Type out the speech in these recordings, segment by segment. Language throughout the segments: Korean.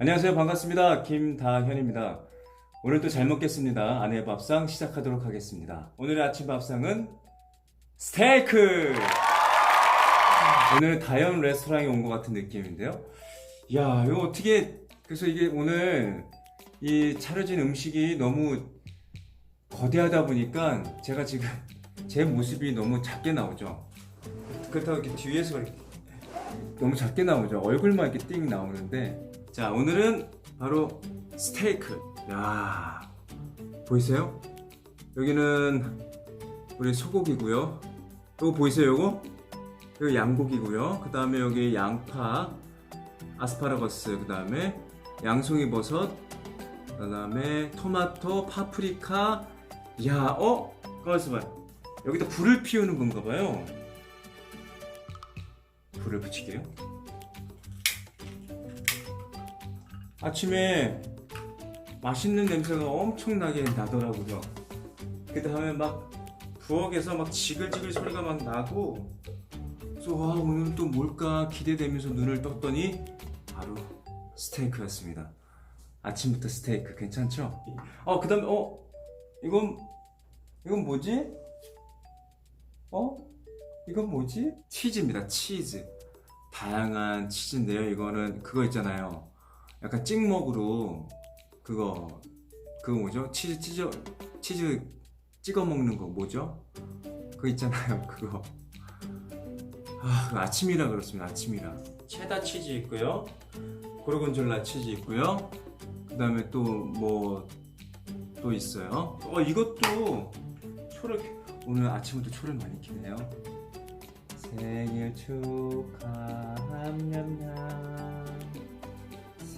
안녕하세요. 반갑습니다. 김다현입니다. 오늘도 잘 먹겠습니다. 아내 밥상 시작하도록 하겠습니다. 오늘의 아침 밥상은 스테이크! 오늘 다현 레스토랑에 온 것 같은 느낌인데요. 야, 이거 어떻게, 그래서 이게 오늘 이 차려진 음식이 너무 거대하다 보니까 제가 지금 제 모습이 너무 작게 나오죠. 그렇다고 이렇게 뒤에서 이렇게 너무 작게 나오죠. 얼굴만 이렇게 띵 나오는데. 자, 오늘은 바로 스테이크. 야 보이세요? 여기는 우리 소고기고요. 이거 보이세요, 요거? 이거 양고기고요. 그 다음에 여기 양파, 아스파라거스, 그 다음에 양송이 버섯, 그 다음에 토마토, 파프리카. 야, 어? 가만있어 봐요. 여기다 불을 피우는 건가 봐요. 불을 붙이게요. 아침에 맛있는 냄새가 엄청나게 나더라고요. 그 다음에 막 부엌에서 막 지글지글 소리가 막 나고 그래서 와 오늘은 또 뭘까 기대되면서 눈을 떴더니 바로 스테이크였습니다. 아침부터 스테이크 괜찮죠? 어 그다음에 어 이건 이건 뭐지? 어 이건 뭐지? 치즈입니다. 치즈. 다양한 치즈인데요. 이거는 그거 있잖아요. 약간 찍먹으로 그거 그거 뭐죠? 치즈 치즈 치즈 찍어 먹는 거 뭐죠? 그거 있잖아요. 그거 아 아침이라 그렇습니다. 아침이라 체다 치즈 있고요. 고르곤졸라 치즈 있고요. 그 다음에 또 뭐 또 있어요. 어 이것도 초를 오늘 아침부터 초를 많이 키네요. 생일 축하합니다.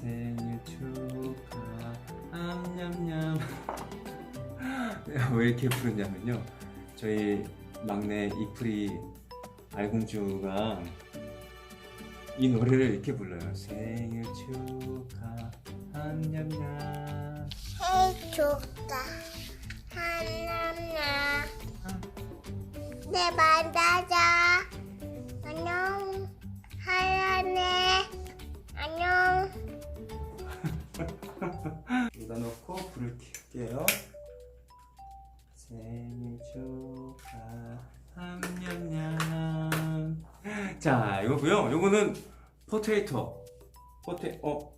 생일 축하함냠냠. 왜 이렇게 부르냐면요. 저희 막내 이프리 알공주가 이 노래를 이렇게 불러요. 생일 축하함냠냠. 해줄까 하나나 내 만나자 여기다 넣고 불을 켤게요. 생일 축하함냠냠 자 이거고요. 요거는 포테이토. 포테 어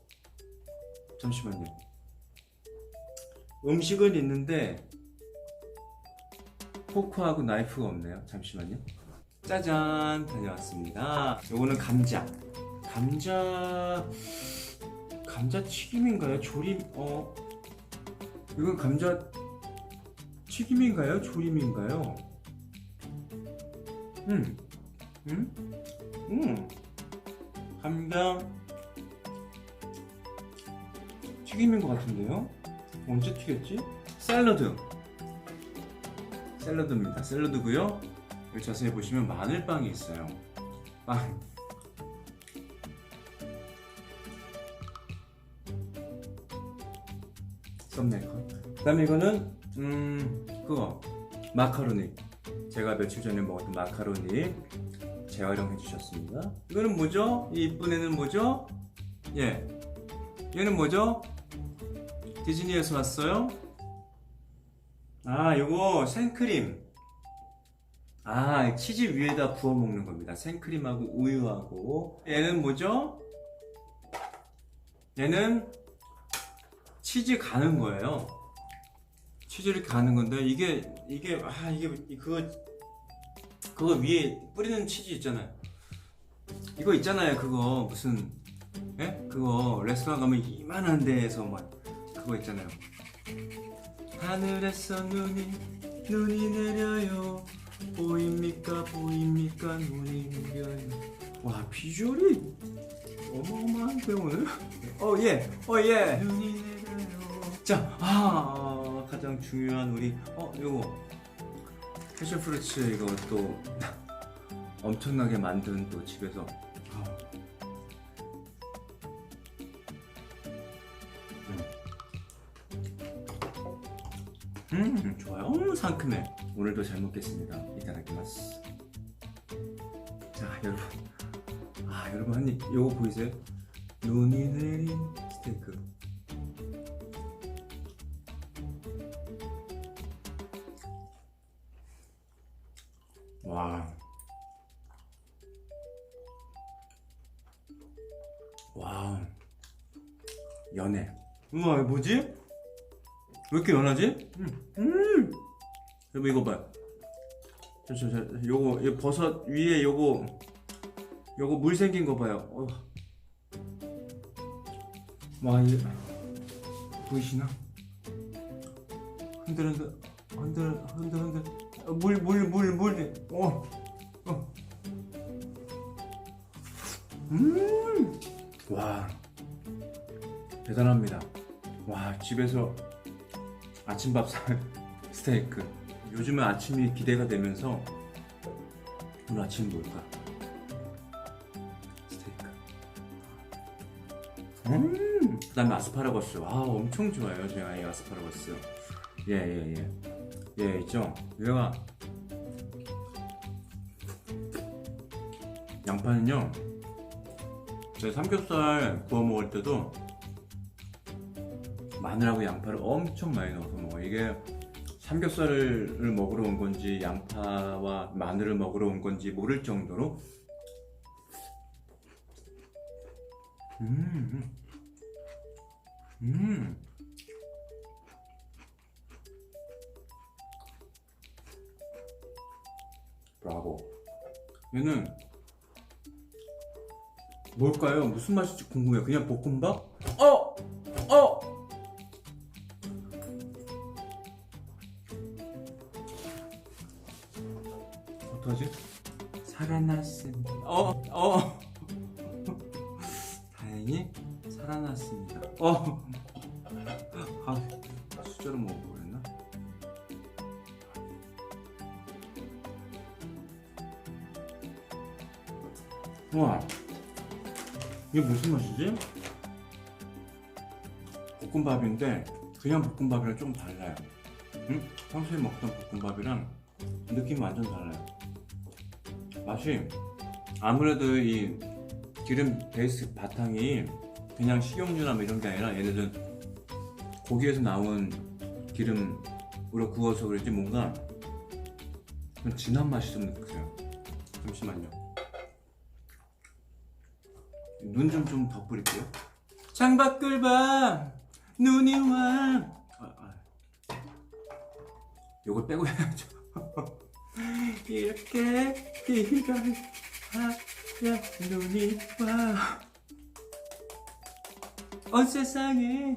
잠시만요. 음식은 있는데 포크하고 나이프가 없네요. 잠시만요. 짜잔! 다녀왔습니다. 요거는 감자. 감자 감자 튀김인가요? 조림 어 이건 감자 튀김인가요? 조림인가요? 음 음? 음. 감자 튀김인 것 같은데요? 언제 튀겼지? 샐러드. 샐러드입니다. 샐러드고요. 여기 자세히 보시면 마늘빵이 있어요. 빵 썸네일 컷 그다음에 이거는 음 그거 마카로니 제가 며칠 전에 먹었던 마카로니 재활용해 주셨습니다 이거는 뭐죠? 이 이쁜 애는 뭐죠? 예 얘는 뭐죠? 디즈니에서 왔어요? 아, 요거 생크림. 아, 치즈 위에다 부어 먹는 겁니다. 생크림하고 우유하고. 얘는 뭐죠? 얘는 치즈 가는 거예요. 치즈를 가는 건데 이게 이게 아 이게 그거 그거 위에 뿌리는 치즈 있잖아요. 이거 있잖아요. 그거 무슨 예? 그거 레스토랑 가면 이만한 데에서 막 그거 있잖아요. 하늘에서 눈이 눈이 내려요. 보입니까 보입니까 눈이 내려요. 와 비주얼이 어마어마한데 오늘? 어 예, 어 예. 눈이. 자, 아 가장 중요한 우리 어 요거. 패션 프루츠 이거 또 엄청나게 만든 또 집에서. 아, 음. 좋아요. 음, 상큼해. 오늘도 잘 먹겠습니다. 이따다키마스 자 여러분. 아 여러분 한입. 요거 보이세요? 눈이 내린 스테이크 아 연해. 우와 이거 뭐지? 왜 이렇게 연하지? 음, 음. 여보 이거 봐. 저 저 저, 요거 이 버섯 위에 요거 요거 물 생긴 거 봐요. 어. 와 이게 보이시나? 흔들 흔들 흔들 흔들 흔들 물 물 물물 어. 어. 음. 와. 대단합니다. 와, 집에서 아침밥 사 스테이크. 요즘은 아침이 기대가 되면서 오늘 아침 뭘까? 스테이크. 음. 그다음에 아스파라거스. 와, 엄청 좋아요. 제 아이 아스파라거스. 예, 예, 예. 예, 있죠. 얘가 양파는요. 제 삼겹살 구워 먹을 때도 마늘하고 양파를 엄청 많이 넣어서 먹어. 이게 삼겹살을 먹으러 온 건지 양파와 마늘을 먹으러 온 건지 모를 정도로 음, 음, 브라보. 얘는 뭘까요? 무슨 맛일지 궁금해요. 그냥 볶음밥? 어! 어! 어떡하지? 살아났습니다. 어! 어! 다행히 살아났습니다. 어! 맛이지? 볶음밥인데 그냥 볶음밥이랑 좀 달라요. 응? 평소에 먹던 볶음밥이랑 느낌이 완전 달라요. 맛이 아무래도 이 기름 베이스 바탕이 그냥 식용유나 뭐 이런 게 아니라 얘네들은 고기에서 나온 기름으로 구워서 그런지 뭔가 좀 진한 맛이 좀 느껴요. 잠시만요. 눈 좀 좀 덧뿌릴게요. 창밖을 봐 눈이 와. 아, 아. 요걸 빼고 해야죠. 이렇게 비가 하여 눈이 와. 온 세상에.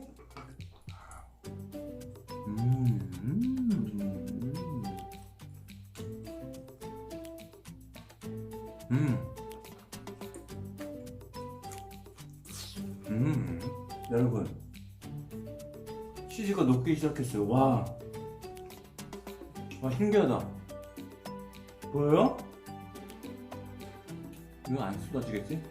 시작했어요. 와, 와 신기하다. 보여요? 이거 안 쏟아지겠지?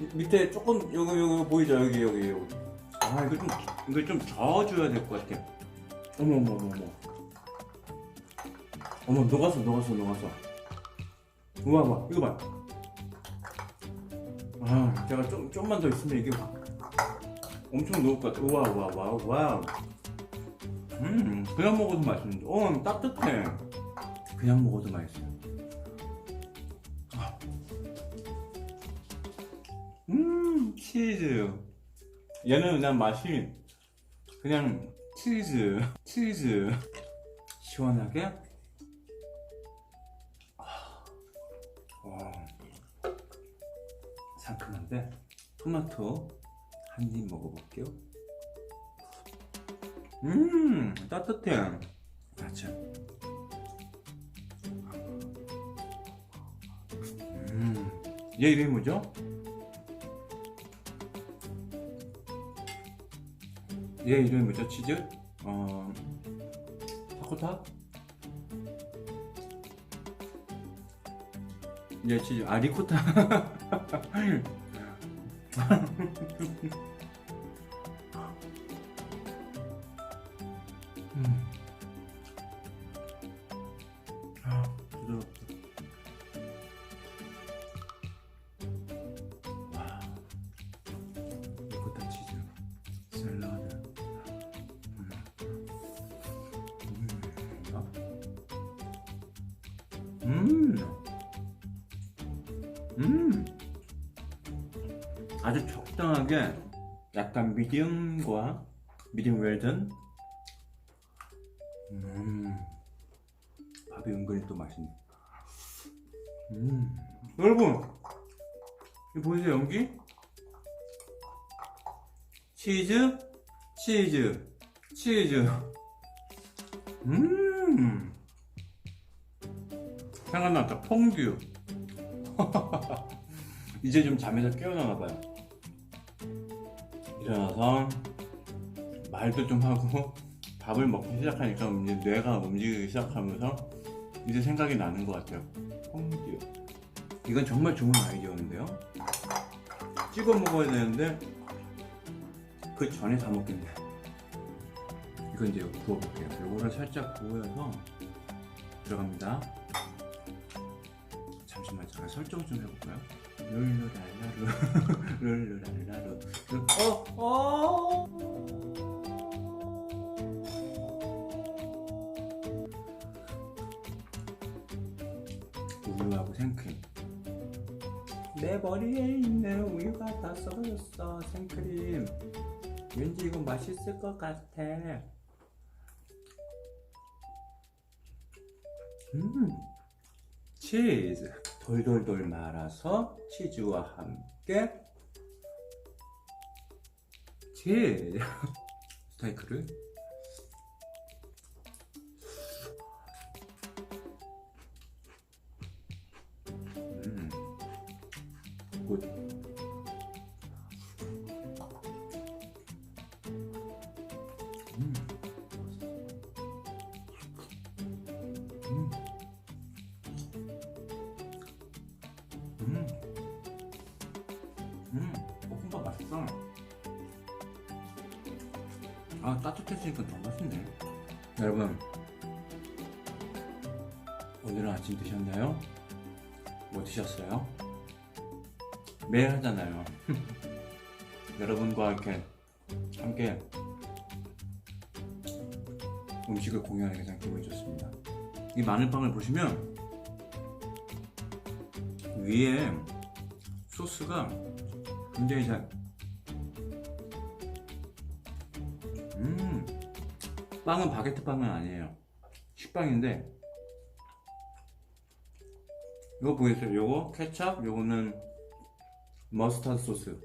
미- 밑에 조금 여기 여기 보이죠? 여기 여기 여기. 아 이거 좀 이거 좀 저어줘야 될 것 같아. 어머 어머 어머 어머. 어머 녹았어 녹았어 녹았어. 우와 봐 이거 봐. 아 제가 좀 좀만 더 있으면 이게 엄청 녹을 것 같아. 우와, 우와, 와우, 와우. 음, 그냥 먹어도 맛있는데. 어, 따뜻해. 그냥 먹어도 맛있어요. 아. 음, 치즈. 얘는 그냥 맛이 그냥 치즈, 치즈. 시원하게. 아. 와. 상큼한데 토마토 한 입 먹어볼게요. 음 따뜻해. 아참. 음얘 이름이 뭐죠? 얘 이름이 뭐죠? 치즈? 어 타코타? 얘 치즈 아 리코타. 아주 적당한 이상하게 약간 미디움과 미디움 웰든. 음. 밥이 은근히 또 맛있네. 음. 여러분 이거 보이세요 연기? 치즈 치즈 치즈. 음. 생각났다. 퐁듀. 이제 좀 잠에서 깨어나나 봐요 일어나서 말도 좀 하고 밥을 먹기 시작하니까 이제 뇌가 움직이기 시작하면서 이제 생각이 나는 것 같아요. 퐁듀 이건 정말 좋은 아이디어인데요. 찍어 먹어야 되는데 그 전에 다 먹겠네. 이건 이제 구워볼게요. 요거를 살짝 구워서 들어갑니다. 잠시만 잠깐 설정 좀 해볼까요? 룰루랄라루 룰루랄라루 어? 어? 우유하고 생크림 내 머리에 있는 우유가 다 썩어졌어 생크림 왠지 이거 맛있을 것 같아 음 치즈 돌돌돌 말아서 치즈와 함께 치즈 스테이크를 따뜻해지니까 더 맛있네. 여러분, 오늘은 아침 드셨나요? 뭐 드셨어요? 매일 하잖아요. 여러분과 이렇게 함께 음식을 공유하는 게 가장 기분이 좋습니다. 이 마늘빵을 보시면 위에 소스가 굉장히 잘 빵은 바게트 빵은 아니에요. 식빵인데 이거 보이세요? 요거 케찹, 요거는 머스타드 소스.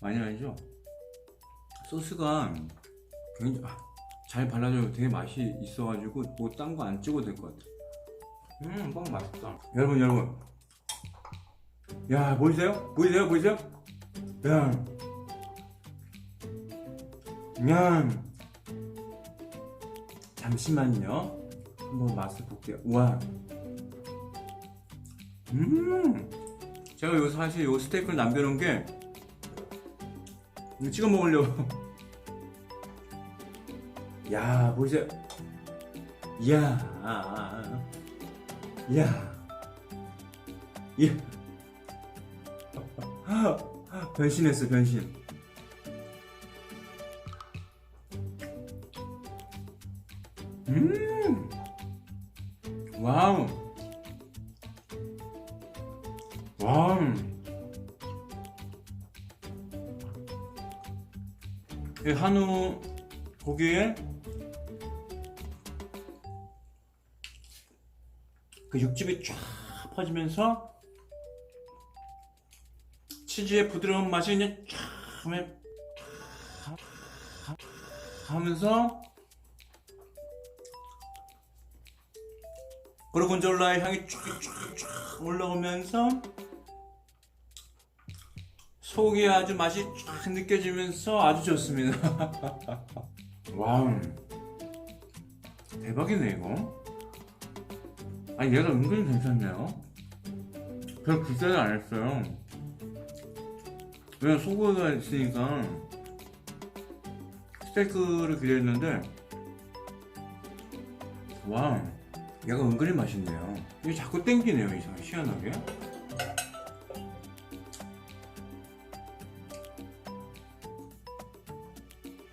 많이 아니죠? 소스가 굉장히 아, 잘 발라져서 되게 맛이 있어가지고 뭐 딴 거 안 찍어도 될 것 같아. 음, 빵 맛있다. 여러분, 여러분. 야, 보이세요? 보이세요? 보이세요? 야. 야. 잠시만요. 한번 맛을 볼게요. 와. 음. 제가 요 사실 요 스테이크를 남겨놓은 게 이거 찍어 먹으려고. 야, 보이세요? 야. 야. 야. 변신했어, 변신. 음. 와우. 와우. 이 한우 고기에 그 육즙이 쫙 퍼지면서 치즈의 부드러운 맛이 그냥 쫙 하면 하 면서 고르곤졸라의 향이 쫙쫙쫙 올라오면서 속이 아주 맛이 쫙 느껴지면서 아주 좋습니다. 와우. 대박이네, 이거. 아니, 얘가 은근히 괜찮네요. 별 기대를 안 했어요. 왜냐면 소고기가 있으니까 스테이크를 기대했는데, 와우. 약간 은근히 맛있네요 이게 자꾸 땡기네요 이상 시원하게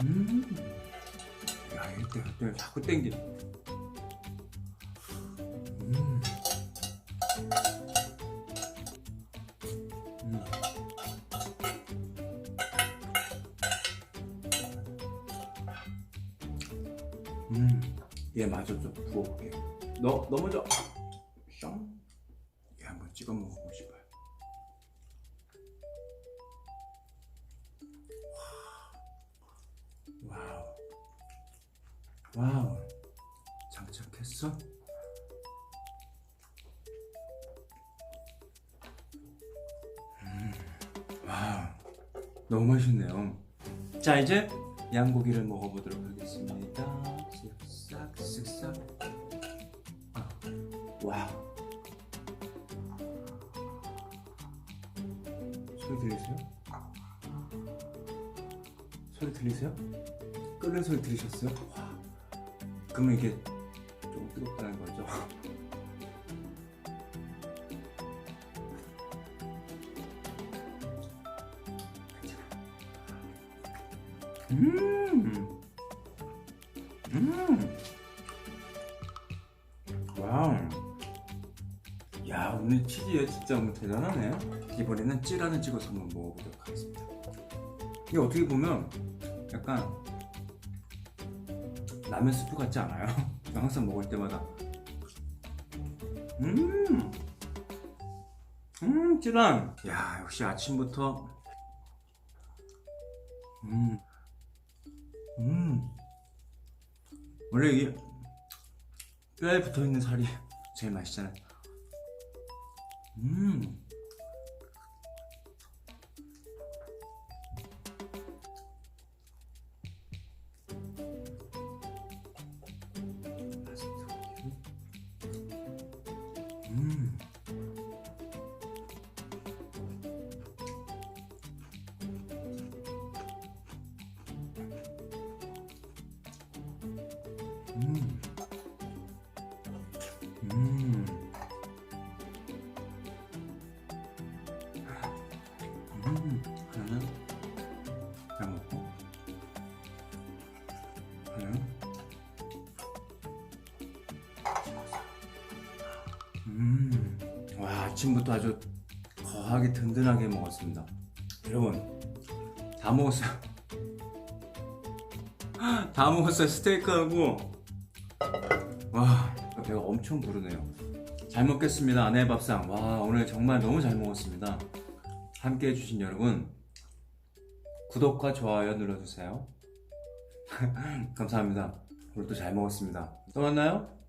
음야 이때 그때 자꾸 땡기네 음, 얘 마저 좀 부어볼게요. 너, 너 먼저. 숑. 얘 한번 찍어 먹어보고 싶어요. 와우. 와우. 장착했어? 음. 너무 맛있네요. 자, 이제 양고기를 먹어보도록 하겠습니다. 와우. 소리 들리세요? 소리 들리세요? 끓는 소리 들으셨어요? 와. 그러면 이게 좀 뜨겁다는 거죠? 진짜 대단하네. 이번에는 찌라는 찍어서 한번 먹어보도록 하겠습니다. 이게 어떻게 보면 약간 라면 스프 같지 않아요? 항상 먹을 때마다. 음. 음, 찌란. 야, 역시 아침부터. 음. 음. 원래 이게 뼈에 붙어 있는 살이 제일 맛있잖아요. 음. 음. 아침부터 아주 거하게 든든하게 먹었습니다. 여러분 다 먹었어요. 다 먹었어요 스테이크하고. 와 배가 엄청 부르네요. 잘 먹겠습니다 아내 밥상. 와 오늘 정말 너무 잘 먹었습니다. 함께 해주신 여러분 구독과 좋아요 눌러주세요. 감사합니다. 오늘도 잘 먹었습니다. 또 만나요